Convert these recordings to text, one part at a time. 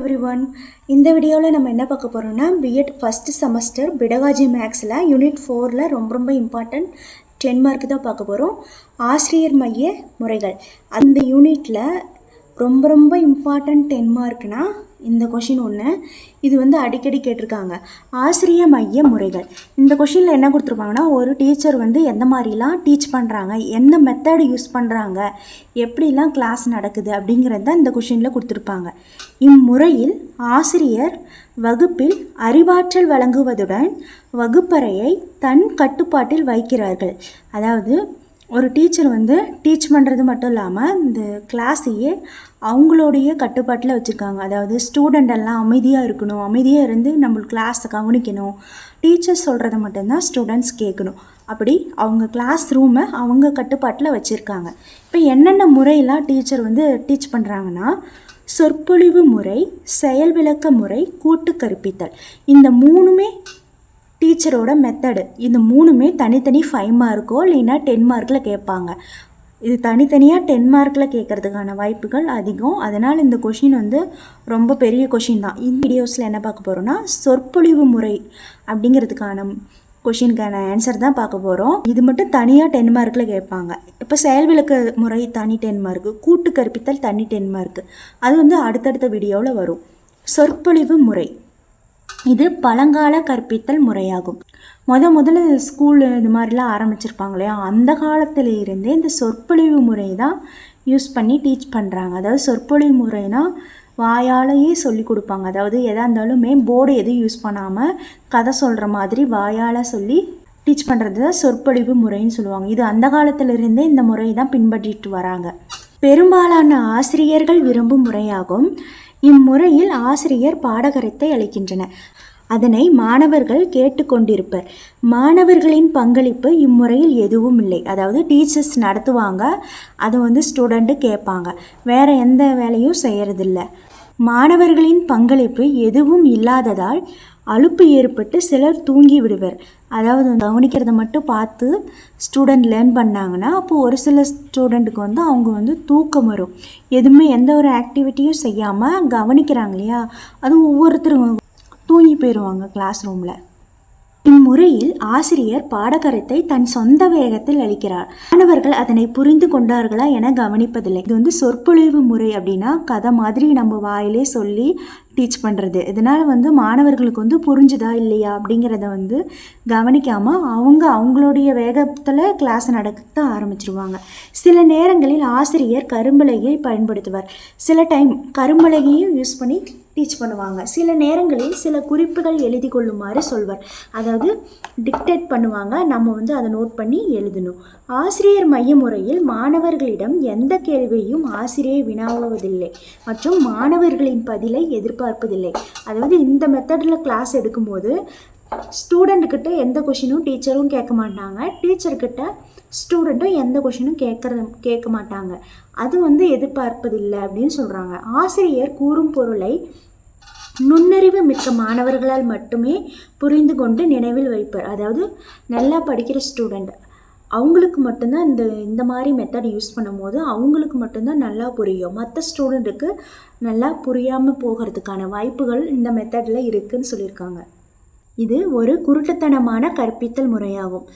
Every one இந்த வீடியோவில் நம்ம என்ன பார்க்க போகிறோம்னா பிஎட் ஃபஸ்ட்டு செமஸ்டர் பிடகாஜி மேக்ஸில் யூனிட் ஃபோரில் ரொம்ப ரொம்ப இம்பார்ட்டன்ட் டென் மார்க் தான் பார்க்க போகிறோம் ஆசிரியர் மைய முறைகள். அந்த யூனிட்டில் ரொம்ப ரொம்ப இம்பார்ட்டன்ட் டென் மார்க்னால் இந்த கொஷின் ஒன்று இது வந்து அடிக்கடி கேட்டிருக்காங்க. ஆசிரிய மைய முறைகள். இந்த கொஷினில் என்ன கொடுத்துருப்பாங்கன்னா ஒரு டீச்சர் வந்து எந்த மாதிரிலாம் டீச் பண்ணுறாங்க எந்த மெத்தடு யூஸ் பண்ணுறாங்க எப்படிலாம் கிளாஸ் நடக்குது அப்படிங்கிறது தான் இந்த கொஷினில் கொடுத்துருப்பாங்க. இம்முறையில் ஆசிரியர் வகுப்பில் அறிவாற்றல் வழங்குவதுடன் வகுப்பறையை தன் கட்டுப்பாட்டில் வைக்கிறார்கள். அதாவது ஒரு டீச்சர் வந்து டீச் பண்ணுறது மட்டும் இல்லாமல் இந்த கிளாஸையே அவங்களுடைய கட்டுப்பாட்டில் வச்சுருக்காங்க. அதாவது ஸ்டூடெண்ட் எல்லாம் அமைதியாக இருக்கணும். அமைதியாக இருந்து நம்மளுக்கு கிளாஸை கவனிக்கணும். டீச்சர் சொல்கிறத மட்டும்தான் ஸ்டூடெண்ட்ஸ் கேட்கணும். அப்படி அவங்க கிளாஸ் ரூமை அவங்க கட்டுப்பாட்டில் வச்சுருக்காங்க. இப்போ என்னென்ன முறையெல்லாம் டீச்சர் வந்து டீச் பண்ணுறாங்கன்னா சொற்பொழிவு முறை செயல் விளக்க முறை கூட்டு கற்பித்தல். இந்த மூணுமே டீச்சரோட மெத்தடு இந்த மூணுமே தனித்தனி ஃபைவ் மார்க்கோ இல்லைன்னா டென் மார்க்கில் கேட்பாங்க. இது தனித்தனியாக டென் மார்க்கில் கேட்குறதுக்கான வாய்ப்புகள் அதிகம். அதனால் இந்த கொஷின் வந்து ரொம்ப பெரிய கொஷின் தான். இந்த வீடியோஸில் என்ன பார்க்க போகிறோன்னா சொற்பொழிவு முறை அப்படிங்கிறதுக்கான கொஷினுக்கான ஆன்சர் தான் பார்க்க போகிறோம் இது மட்டும் தனியாக டென் மார்க்கில் கேட்பாங்க. இப்போ செயல் விளக்க முறை தனி டென் மார்க்கு கூட்டு கற்பித்தல் தனி டென் மார்க்கு அது வந்து அடுத்தடுத்த வீடியோவில் வரும். சொற்பொழிவு முறை. இது பழங்கால கற்பித்தல் முறையாகும். முத முதல்ல ஸ்கூலு இது மாதிரிலாம் ஆரம்பிச்சிருப்பாங்க இல்லையா? அந்த காலத்தில் இருந்தே இந்த சொற்பொழிவு முறை தான் யூஸ் பண்ணி டீச் பண்ணுறாங்க அதாவது சொற்பொழிவு முறைனா வாயாலேயே சொல்லி கொடுப்பாங்க. அதாவது எதாக இருந்தாலுமே போர்டு எதுவும் யூஸ் பண்ணாமல் கதை சொல்கிற மாதிரி வாயால் சொல்லி டீச் பண்ணுறது தான் சொற்பொழிவு முறைன்னு சொல்லுவாங்க. இது அந்த காலத்திலிருந்தே இந்த முறை தான் பின்பற்றிட்டு வராங்க. பெரும்பாலான ஆசிரியர்கள் விரும்பும் முறையாகும். இம்முறையில் ஆசிரியர் பாடகரத்தை அளிக்கின்றனர். அதனை மாணவர்கள் கேட்டுக்கொண்டிருப்பர். மாணவர்களின் பங்களிப்பு இம்முறையில் எதுவும் இல்லை அதாவது டீச்சர்ஸ் நடத்துவாங்க அதை வந்து ஸ்டூடெண்ட்டு கேட்பாங்க. வேறு எந்த வேலையும் செய்கிறதில்ல மாணவர்களின் பங்களிப்பு எதுவும் இல்லாததால் அலுப்பு ஏற்பட்டு சிலர் தூங்கி விடுவர். அதாவது கவனிக்கிறத மட்டும் பார்த்து ஸ்டூடெண்ட் லேர்ன் பண்ணாங்கன்னா அப்போது ஒரு சில ஸ்டூடெண்ட்டுக்கு வந்து அவங்க வந்து தூக்கம் வரும். எதுவுமே எந்த ஒரு ஆக்டிவிட்டியும் செய்யாமல் கவனிக்கிறாங்க இல்லையா? அது ஒவ்வொருத்தரும் தூங்கி போயிடுவாங்க கிளாஸ் ரூமில் இம்முறையில் ஆசிரியர் பாடகரத்தை தன் சொந்த வேகத்தில் அளிக்கிறார். மாணவர்கள் அதனை புரிந்து கொண்டார்களா என கவனிப்பதில்லை. இது வந்து சொற்பொழிவு முறை அப்படின்னா கதை மாதிரி நம்ம வாயிலே சொல்லி டீச் பண்ணுறது இதனால் வந்து மாணவர்களுக்கு வந்து புரிஞ்சுதா இல்லையா அப்படிங்கிறத வந்து கவனிக்காமல் அவங்க அவங்களுடைய வேகத்தில் கிளாஸ் நடத்த ஆரம்பிச்சிருவாங்க. சில நேரங்களில் ஆசிரியர் கரும்பலகையை பயன்படுத்துவார். சில டைம் கரும்பலகையும் யூஸ் பண்ணி டீச் பண்ணுவாங்க. சில நேரங்களில் சில குறிப்புகள் எழுதி கொள்ளுமாறு சொல்வார். அதாவது டிக்டேட் பண்ணுவாங்க. நம்ம வந்து அதை நோட் பண்ணி எழுதணும். ஆசிரியர் மைய முறையில் மாணவர்களிடம் எந்த கேள்வியையும் ஆசிரியர் வினாவுவதில்லை மற்றும் மாணவர்களின் பதிலை எதிர்பார்ப்பதில்லை. அதாவது இந்த மெத்தடில் கிளாஸ் எடுக்கும்போது ஸ்டூடெண்ட்டுக்கிட்ட எந்த கொஷினும் டீச்சரும் கேட்க மாட்டாங்க. டீச்சர்கிட்ட ஸ்டூடெண்ட்டும் எந்த கொஷினும் கேட்குறது கேட்க மாட்டாங்க. அது வந்து எதிர்பார்ப்பதில்லை அப்படின்னு சொல்கிறாங்க ஆசிரியர் கூறும் பொருளை நுண்ணறிவு மிக்க மாணவர்களால் மட்டுமே புரிந்து கொண்டு நினைவில் வைப்பார் அதாவது நல்லா படிக்கிற ஸ்டூடெண்ட் அவங்களுக்கு மட்டும்தான் இந்த இந்த மாதிரி மெத்தட் யூஸ் பண்ணும்போது அவங்களுக்கு மட்டும்தான் நல்லா புரியும். மற்ற ஸ்டூடெண்ட்டுக்கு நல்லா புரியாமல் போகிறதுக்கான வாய்ப்புகள் இந்த மெத்தடில் இருக்குதுன்னு சொல்லியிருக்காங்க. இது ஒரு குருட்டுத்தனமான கற்பித்தல் முறையாகும்.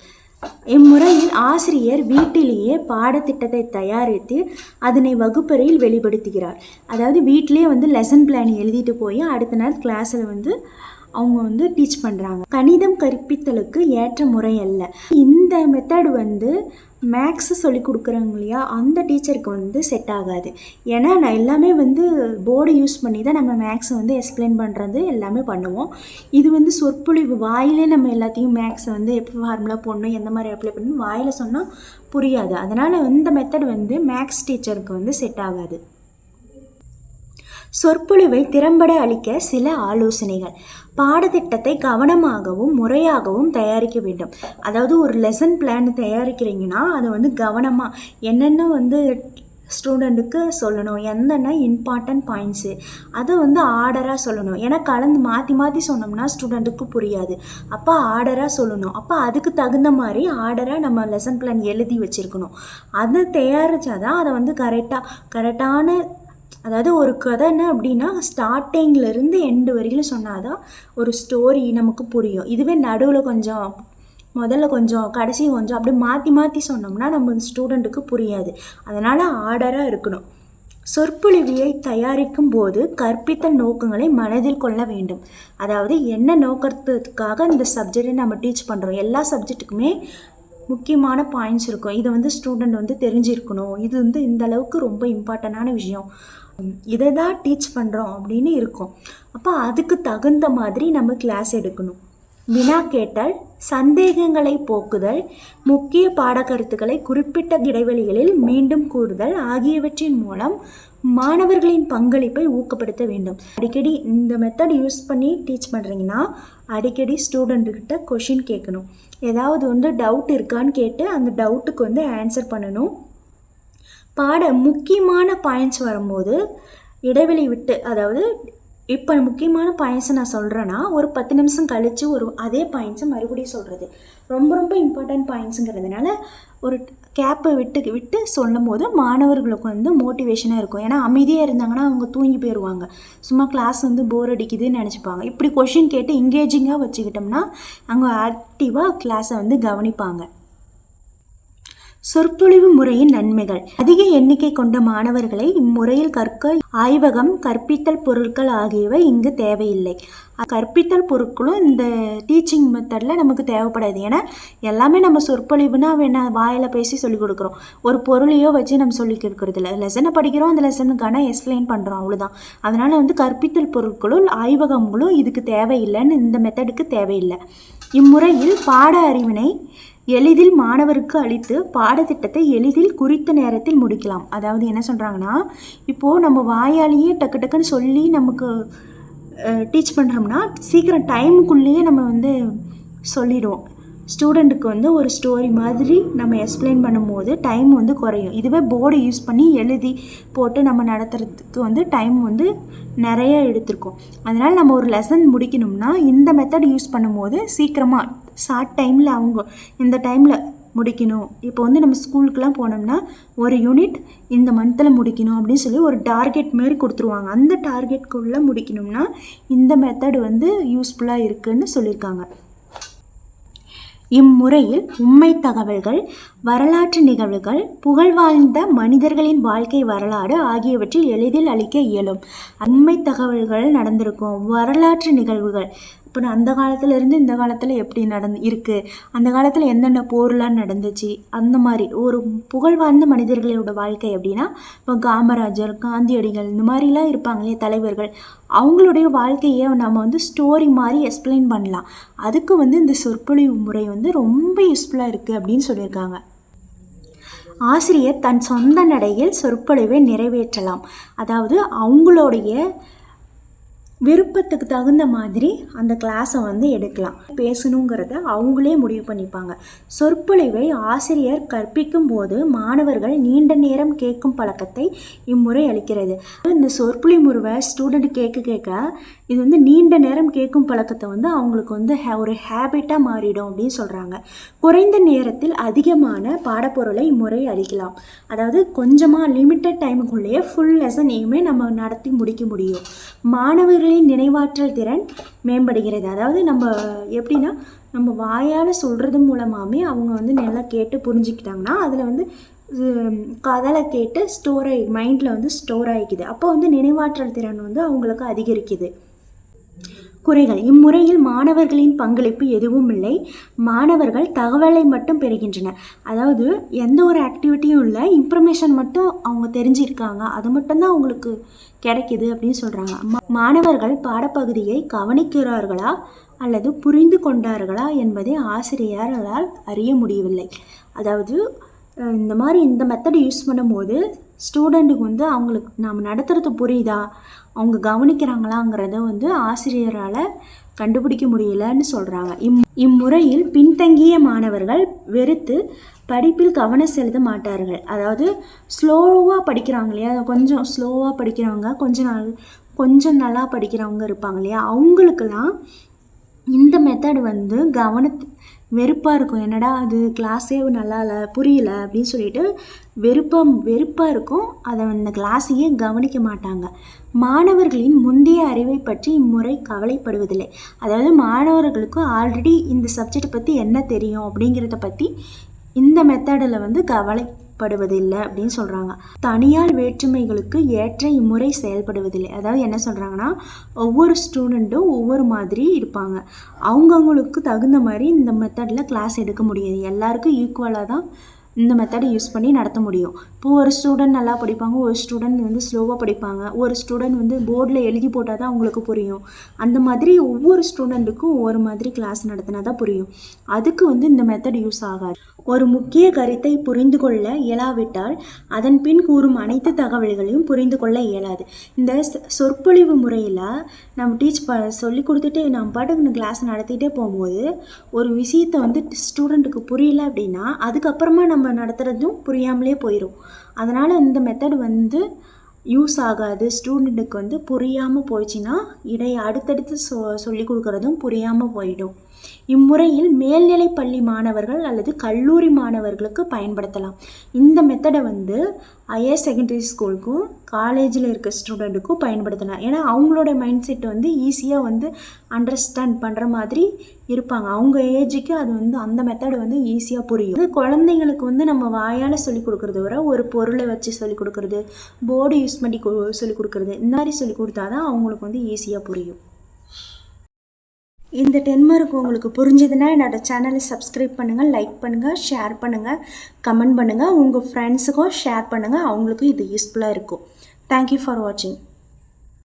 இம்முறையில் ஆசிரியர் வீட்டிலேயே பாடத்திட்டத்தை தயாரித்து அதனை வகுப்பறையில் வெளிப்படுத்துகிறார். அதாவது வீட்டிலேயே வந்து லெசன் பிளான் எழுதிட்டு போய் அடுத்த நாள் கிளாஸில் வந்து அவங்க வந்து டீச் பண்ணுறாங்க கணிதம் கற்பித்தலுக்கு ஏற்ற முறை அல்ல. இந்த மெத்தட் வந்து மேக்ஸு சொல்லி கொடுக்குறாங்க இல்லையா அந்த டீச்சருக்கு வந்து செட் ஆகாது. ஏன்னா நான் எல்லாமே வந்து போர்டு யூஸ் பண்ணி தான் நம்ம மேக்ஸை வந்து எக்ஸ்பிளைன் பண்ணுறது எல்லாமே பண்ணுவோம். இது வந்து சொற்பொழிவு. வாயிலே நம்ம எல்லாத்தையும் மேக்ஸை வந்து எப்போ ஃபார்முலா போடணும் எந்த மாதிரி அப்ளை பண்ணணும் வாயில் சொன்னால் புரியாது. அதனால் இந்த மெத்தட் வந்து மேக்ஸ் டீச்சருக்கு வந்து செட் ஆகாது. சொற்பொழிவை திறம்பட அளிக்க சில ஆலோசனைகள். பாடத்திட்டத்தை கவனமாகவும் முறையாகவும் தயாரிக்க வேண்டும். அதாவது ஒரு லெசன் பிளான் தயாரிக்கிறீங்கன்னா அதை வந்து கவனமாக என்னென்ன வந்து ஸ்டூடெண்ட்டுக்கு சொல்லணும் என்னென்ன இம்பார்ட்டன்ட் பாயிண்ட்ஸு அதை வந்து ஆர்டராக சொல்லணும். ஏன்னா கலந்து மாற்றி மாற்றி சொன்னோம்னா ஸ்டூடெண்ட்டுக்கு புரியாது. அப்போ ஆர்டராக சொல்லணும். அப்போ அதுக்கு தகுந்த மாதிரி ஆர்டராக நம்ம லெசன் பிளான் எழுதி வச்சுருக்கணும். அதை தயாரித்தா தான் அதை வந்து கரெக்டாக கரெக்டான அதாவது ஒரு கதைன்னு அப்படின்னா ஸ்டார்டிங்லேருந்து எண்டு வரையிலும் சொன்னாதான் ஒரு ஸ்டோரி நமக்கு புரியும். இதுவே நடுவில் கொஞ்சம் முதல்ல கொஞ்சம் கடைசி கொஞ்சம் அப்படி மாற்றி மாற்றி சொன்னோம்னா நம்ம ஸ்டூடெண்ட்டுக்கு புரியாது. அதனால் ஆர்டராக இருக்கணும். சொற்பொழிவியை தயாரிக்கும் போது கற்பித்தல் நோக்கங்களை மனதில் கொள்ள வேண்டும். அதாவது என்ன நோக்கத்துக்காக இந்த சப்ஜெக்டை நம்ம டீச் பண்ணுறோம் எல்லா சப்ஜெக்ட்டுக்குமே முக்கியமான பாயிண்ட்ஸ் இருக்கும். இதை வந்து ஸ்டூடெண்ட் வந்து தெரிஞ்சிருக்கணும். இது வந்து இந்த அளவுக்கு ரொம்ப இம்பார்ட்டண்டான விஷயம். இதை தான் டீச் பண்ணுறோம் அப்படின்னு இருக்கும். அப்போ அதுக்கு தகுந்த மாதிரி நம்ம கிளாஸ் எடுக்கணும். வினா கேட்டல் சந்தேகங்களை போக்குதல் முக்கிய பாடக்கருத்துக்களை குறிப்பிட்ட இடைவெளிகளில் மீண்டும் கூறுதல் ஆகியவற்றின் மூலம் மாணவர்களின் பங்களிப்பை ஊக்கப்படுத்த வேண்டும். அடிக்கடி இந்த மெத்தட் யூஸ் பண்ணி டீச் பண்ணுறீங்கன்னா அடிக்கடி ஸ்டூடெண்ட்டுக்கிட்ட கொஷின் கேட்கணும். ஏதாவது வந்து டவுட் இருக்கான்னு கேட்டு அந்த டவுட்டுக்கு வந்து ஆன்சர் பண்ணணும். பாட முக்கியமான பாயிண்ட்ஸ் வரும்போது இடைவெளி விட்டு அதாவது இப்போ முக்கியமான பாயிண்ட்ஸை நான் சொல்கிறேன்னா ஒரு பத்து நிமிஷம் கழித்து ஒரு அதே பாயிண்ட்ஸை மறுபடியும் சொல்கிறது ரொம்ப ரொம்ப இம்பார்ட்டன்ட் பாயிண்ட்ஸுங்கிறதுனால ஒரு கேப்பை விட்டு விட்டு சொல்லும் போது மாணவர்களுக்கு வந்து மோட்டிவேஷனாக இருக்கும். ஏன்னா அமைதியாக இருந்தாங்கன்னா அவங்க தூங்கி போயிடுவாங்க சும்மா கிளாஸ் வந்து போர் அடிக்குதுன்னு நினச்சிப்பாங்க. இப்படி கொஷின் கேட்டு எங்கேஜிங்காக வச்சுக்கிட்டோம்னா அவங்க ஆக்டிவாக கிளாஸை வந்து கவனிப்பாங்க. சொற்பொழிவு முறையின் நன்மைகள். அதிக எண்ணிக்கை கொண்ட மாணவர்களை இம்முறையில் கற்க ஆய்வகம் கற்பித்தல் பொருட்கள் ஆகியவை இங்கு தேவையில்லை. கற்பித்தல் பொருட்களும் இந்த டீச்சிங் மெத்தடில் நமக்கு தேவைப்படாது. ஏன்னா எல்லாமே நம்ம சொற்பொழிவுனா வேணா வாயில் பேசி சொல்லிக் கொடுக்குறோம். ஒரு பொருளையோ வச்சு நம்ம சொல்லி கொடுக்குறது இல்லை லெசனை படிக்கிறோம் அந்த லெசனுக்கான எக்ஸ்பிளைன் பண்ணுறோம் அவ்வளோதான் அதனால் வந்து கற்பித்தல் பொருட்களும் ஆய்வகங்களும் இதுக்கு தேவையில்லைன்னு இந்த மெத்தடுக்கு தேவையில்லை. இம்முறையில் பாட அறிவினை எளிதில் மாணவருக்கு அளித்து பாடத்திட்டத்தை எளிதில் குறித்த நேரத்தில் முடிக்கலாம். அதாவது என்ன சொல்கிறாங்கன்னா இப்போது நம்ம வாயாலேயே டக்கு டக்குன்னு சொல்லி நமக்கு டீச் பண்ணுறோம்னா சீக்கிரம் டைமுக்குள்ளேயே நம்ம வந்து சொல்லிடுவோம். ஸ்டூடெண்ட்டுக்கு வந்து ஒரு ஸ்டோரி மாதிரி நம்ம எக்ஸ்பிளைன் பண்ணும்போது டைம் வந்து குறையும். இதுவே போர்டு யூஸ் பண்ணி எழுதி போட்டு நம்ம நடத்துறதுக்கு வந்து டைம் வந்து நிறைய எடுத்திருக்கோம். அதனால் நம்ம ஒரு லெசன் முடிக்கணும்னா இந்த மெத்தட் யூஸ் பண்ணும்போது சீக்கிரமாக ஷார்ட் டைமில் அவங்க இந்த டைமில் முடிக்கணும். இப்போ வந்து நம்ம ஸ்கூலுக்குலாம் போனோம்னா ஒரு யூனிட் இந்த மந்தில் முடிக்கணும் அப்படின்னு சொல்லி ஒரு டார்கெட் மாரி கொடுத்துருவாங்க. அந்த டார்கெட்குள்ளே முடிக்கணும்னா இந்த மெத்தடு வந்து யூஸ்ஃபுல்லாக இருக்குன்னு சொல்லியிருக்காங்க. இம்முறையில் உண்மை தகவல்கள் வரலாற்று நிகழ்வுகள் புகழ்வாழ்ந்த மனிதர்களின் வாழ்க்கை வரலாறு ஆகியவற்றில் எளிதில் அளிக்க இயலும். உண்மை தகவல்கள் நடந்திருக்கும். வரலாற்று நிகழ்வுகள் இப்போ அந்த காலத்துலேருந்து இந்த காலத்தில் எப்படி நடந்து இருக்குது அந்த காலத்தில் என்னென்ன போர்லாம் நடந்துச்சு? அந்த மாதிரி ஒரு புகழ்வாய்ந்த மனிதர்களோட வாழ்க்கை அப்படின்னா இப்போ காமராஜர் காந்தியடிகள் இந்த மாதிரிலாம் இருப்பாங்க இல்லையா தலைவர்கள். அவங்களுடைய வாழ்க்கையை நம்ம வந்து ஸ்டோரி மாதிரி எக்ஸ்பிளைன் பண்ணலாம். அதுக்கு வந்து இந்த சொற்பொழிவு முறை வந்து ரொம்ப யூஸ்ஃபுல்லாக இருக்குது அப்படின்னு சொல்லியிருக்காங்க. ஆசிரியர் தன் சொந்த நடையில் சொற்பொழிவை நிறைவேற்றலாம். அதாவது அவங்களுடைய விருப்பத்துக்கு தகுந்த மாதிரி அந்த கிளாஸை வந்து எடுக்கலாம். பேசணுங்கிறத அவங்களே முடிவு பண்ணிப்பாங்க. சொற்பொழிவை ஆசிரியர் கற்பிக்கும் போது மாணவர்கள் நீண்ட நேரம் கேட்கும் பழக்கத்தை இம்முறை அளிக்கிறது. இந்த சொற்பொழி முருவை ஸ்டூடெண்ட் கேட்க கேட்க இது வந்து நீண்ட நேரம் கேட்கும் பழக்கத்தை வந்து அவங்களுக்கு வந்து ஹே ஒரு ஹேபிட்டாக மாறிடும் அப்படின்னு சொல்கிறாங்க குறைந்த நேரத்தில் அதிகமான பாடப்பொருளை இம்முறை அளிக்கலாம். அதாவது கொஞ்சமாக லிமிட்டட் டைமுக்குள்ளேயே ஃபுல் லெசனையுமே நம்ம நடத்தி முடிக்க முடியும். மாணவர்களின் நினைவாற்றல் திறன் மேம்படுகிறது. அதாவது நம்ம எப்படின்னா நம்ம வாயால் சொல்கிறது மூலமாகவே அவங்க வந்து நல்லா கேட்டு புரிஞ்சுக்கிட்டாங்கன்னா அதில் வந்து கதலை கேட்டு ஸ்டோர் ஆகி மைண்டில் வந்து ஸ்டோர் ஆகிக்குது. அப்போ வந்து நினைவாற்றல் திறன் வந்து அவங்களுக்கு அதிகரிக்குது. குறைகள். இம்முறையில் மாணவர்களின் பங்களிப்பு எதுவும் இல்லை. மாணவர்கள் தகவலை மட்டும் பெறுகின்றனர். அதாவது எந்த ஒரு ஆக்டிவிட்டியும் இல்லை. இன்ஃபர்மேஷன் மட்டும் அவங்க தெரிஞ்சிருக்காங்க. அது மட்டும்தான் அவங்களுக்கு கிடைக்கிது அப்படின்னு சொல்கிறாங்க மாணவர்கள் பாடப்பகுதியை கவனிக்கிறார்களா? அல்லது புரிந்து கொண்டார்களா? என்பதை ஆசிரியர்களால் அறிய முடியவில்லை. அதாவது இந்த மாதிரி இந்த மெத்தடை யூஸ் பண்ணும்போது ஸ்டூடெண்ட்டுக்கு வந்து அவங்களுக்கு நாம் நடத்துகிறது புரியுதா? அவங்க கவனிக்கிறாங்களாங்கிறத வந்து ஆசிரியரால் கண்டுபிடிக்க முடியலன்னு சொல்கிறாங்க இம் இம்முறையில் பின்தங்கிய மாணவர்கள் வெறுத்து படிப்பில் கவனம் செலுத்த மாட்டார்கள். அதாவது ஸ்லோவாக படிக்கிறாங்க இல்லையா? கொஞ்சம் ஸ்லோவாக படிக்கிறவங்க கொஞ்சம் நாள் கொஞ்சம் நல்லா படிக்கிறவங்க இருப்பாங்க இல்லையா? அவங்களுக்கெல்லாம் இந்த மெத்தட் வந்து கவனத்து வெறுப்பாக இருக்கும். என்னடா அது கிளாஸே நல்லா இல்லை புரியல அப்படின்னு சொல்லிட்டு வெறுப்பம் வெறுப்பாக இருக்கும். அதை அந்த கிளாஸையே கவனிக்க மாட்டாங்க. மாணவர்களின் முந்தைய அறிவை பற்றி இம்முறை கவலைப்படுவதில்லை. அதாவது மாணவர்களுக்கு ஆல்ரெடி இந்த சப்ஜெக்ட் பற்றி என்ன தெரியும் அப்படிங்கிறத பற்றி இந்த மெத்தடில் வந்து கவலை செயல்படுவதில்லை அப்படின்னு சொல்கிறாங்க தனியார் வேற்றுமைகளுக்கு ஏற்ற இம்முறை செயல்படுவதில்லை. அதாவது என்ன சொல்கிறாங்கன்னா ஒவ்வொரு ஸ்டூடெண்ட்டும் ஒவ்வொரு மாதிரி இருப்பாங்க. அவங்கவுங்களுக்கு தகுந்த மாதிரி இந்த மெத்தடில் கிளாஸ் எடுக்க முடியாது. எல்லாருக்கும் ஈக்குவலாக தான் இந்த மெத்தடை யூஸ் பண்ணி நடத்த முடியும். இப்போது ஒரு ஸ்டூடெண்ட் நல்லா படிப்பாங்க ஒரு ஸ்டூடெண்ட் வந்து ஸ்லோவாக படிப்பாங்க ஒரு ஸ்டூடெண்ட் வந்து போர்டில் எழுதி போட்டால் தான் அவங்களுக்கு புரியும். அந்த மாதிரி ஒவ்வொரு ஸ்டூடெண்ட்டுக்கும் ஒவ்வொரு மாதிரி கிளாஸ் நடத்தினா தான் புரியும். அதுக்கு வந்து இந்த மெத்தட் யூஸ் ஆகாது. ஒரு முக்கிய கருத்தை புரிந்து கொள்ள இயலாவிட்டால் அதன் பின் கூறும் அனைத்து தகவல்களையும் புரிந்து கொள்ள இயலாது. இந்த சொற்பொழிவு முறையில் நம்ம டீச் ப சொல்லி கொடுத்துட்டு நம்ம பாட்டுக்கு கிளாஸ் நடத்திட்டே போகும்போது ஒரு விஷயத்தை வந்து ஸ்டூடெண்ட்டுக்கு புரியல அப்படின்னா அதுக்கப்புறமா நம்ம நடத்துகிறதும் புரியாமலே போயிடும் அதனால் இந்த மெத்தட் வந்து யூஸ் ஆகாது. ஸ்டூடெண்ட்டுக்கு வந்து புரியாமல் போயிடுச்சுன்னா இடை அடுத்தடுத்து சொ சொல்லி கொடுக்குறதும் புரியாமல் போயிடும். இம்முறையில் மேல்நிலை பள்ளி மாணவர்கள் அல்லது கல்லூரி மாணவர்களுக்கு பயன்படுத்தலாம். இந்த மெத்தடை வந்து ஹையர் செகண்டரி ஸ்கூலுக்கும் காலேஜில் இருக்க ஸ்டூடெண்ட்டுக்கும் பயன்படுத்தலாம். ஏன்னா அவங்களோட மைண்ட் செட் வந்து ஈஸியாக வந்து அண்டர்ஸ்டாண்ட் பண்ணுற மாதிரி இருப்பாங்க. அவங்க ஏஜுக்கு அது வந்து அந்த மெத்தடு வந்து ஈஸியாக புரியும். இது குழந்தைங்களுக்கு வந்து நம்ம வாயால் சொல்லி கொடுக்குறத விட ஒரு பொருளை வச்சு சொல்லி கொடுக்குறது போர்டு யூஸ் பண்ணி கு- சொல்லி கொடுக்குறது இந்த மாதிரி சொல்லி கொடுத்தா தான் அவங்களுக்கு வந்து ஈஸியாக புரியும். இந்த டென்மார்க் உங்களுக்கு புரிஞ்சதுன்னா என்னோடய சேனலை சப்ஸ்கிரைப் பண்ணுங்கள் லைக் பண்ணுங்கள் ஷேர் பண்ணுங்கள் கமெண்ட் பண்ணுங்கள் உங்கள் ஃப்ரெண்ட்ஸுக்கும் ஷேர் பண்ணுங்கள் அவங்களுக்கும் இது யூஸ்ஃபுல்லாக இருக்கும். தேங்க்யூ ஃபார் வாட்சிங்